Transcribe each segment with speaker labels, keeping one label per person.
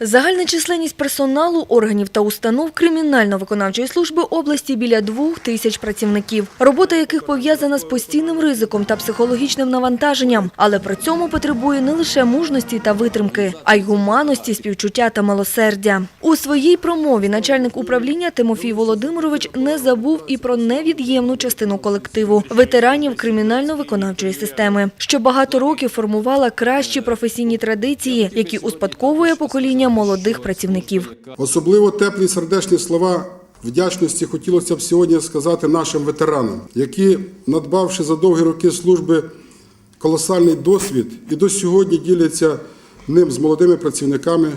Speaker 1: Загальна численність персоналу органів та установ кримінально-виконавчої служби області біля двох тисяч працівників, робота яких пов'язана з постійним ризиком та психологічним навантаженням, але при цьому потребує не лише мужності та витримки, а й гуманності, співчуття та милосердя. У своїй промові начальник управління Тимофій Володимирович не забув і про невід'ємну частину колективу ветеранів кримінально-виконавчої системи, що багато років формувала кращі професійні традиції, які успадковує покоління молодих працівників.
Speaker 2: Особливо теплі сердечні слова вдячності хотілося б сьогодні сказати нашим ветеранам, які, надбавши за довгі роки служби колосальний досвід, і до сьогодні діляться ним з молодими працівниками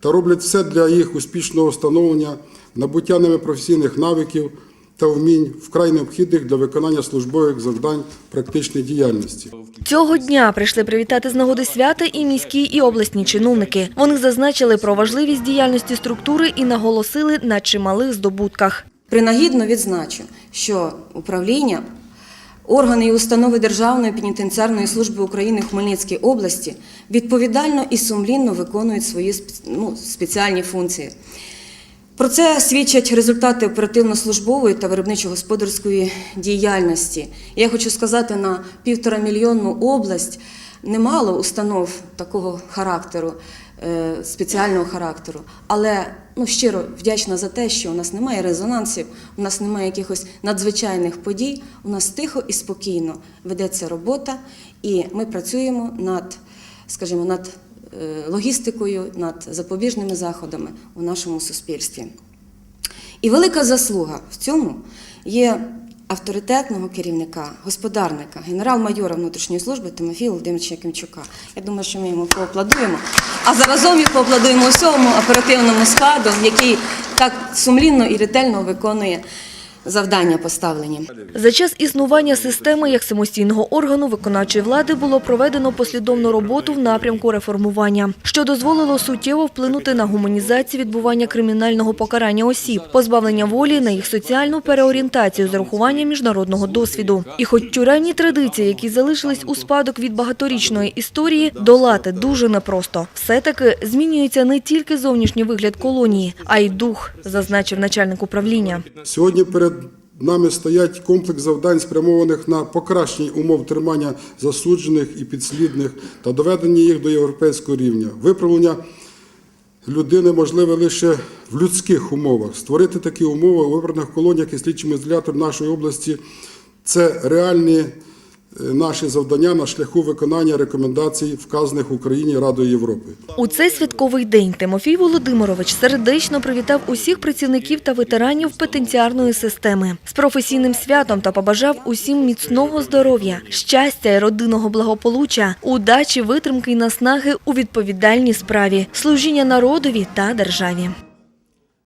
Speaker 2: та роблять все для їх успішного становлення, набуття ними професійних навиків та вмінь, вкрай необхідних для виконання службових завдань практичної діяльності.
Speaker 1: Цього дня прийшли привітати з нагоди свята і міські, і обласні чиновники. Вони зазначили про важливість діяльності структури і наголосили на чималих здобутках.
Speaker 3: Принагідно відзначу, що управління, органи і установи Державної пенітенціарної служби України в Хмельницькій області відповідально і сумлінно виконують свої ну, спеціальні функції. Про це свідчать результати оперативно-службової та виробничо-господарської діяльності. Я хочу сказати, на півтора мільйонну область немало установ такого характеру, е, спеціального характеру. Але ну, щиро вдячна за те, що у нас немає резонансів, у нас немає якихось надзвичайних подій. У нас тихо і спокійно ведеться робота, і ми працюємо над, скажімо, над логістикою, над запобіжними заходами у нашому суспільстві. І велика заслуга в цьому є авторитетного керівника, господарника, генерал-майора внутрішньої служби Тимофія Володимировича Якимчука. Я думаю, що ми йому поаплодуємо. А заразом і поаплодуємо всьому оперативному складу, який так сумлінно і ретельно виконує завдання поставлені.
Speaker 1: За час існування системи як самостійного органу виконавчої влади було проведено послідовну роботу в напрямку реформування, що дозволило суттєво вплинути на гуманізацію відбування кримінального покарання осіб, позбавлення волі на їх соціальну переорієнтацію з урахуванням міжнародного досвіду. І хоч тюремні традиції, які залишились у спадок від багаторічної історії, долати дуже непросто. Все-таки змінюється не тільки зовнішній вигляд колонії, а й дух, зазначив начальник управління.
Speaker 2: Сьогодні перед нами стоять комплекс завдань, спрямованих на покращення умов тримання засуджених і підслідних та доведення їх до європейського рівня. Виправлення людини можливе лише в людських умовах. Створити такі умови у виборних колоніях і слідчим ізолятором нашої області це реальні наші завдання на шляху виконання рекомендацій, вказаних Україні Радою Європи.
Speaker 1: У цей святковий день Тимофій Володимирович сердечно привітав усіх працівників та ветеранів пенітенціарної системи з професійним святом та побажав усім міцного здоров'я, щастя і родинного благополуччя, удачі, витримки і наснаги у відповідальній справі, служіння народові та державі.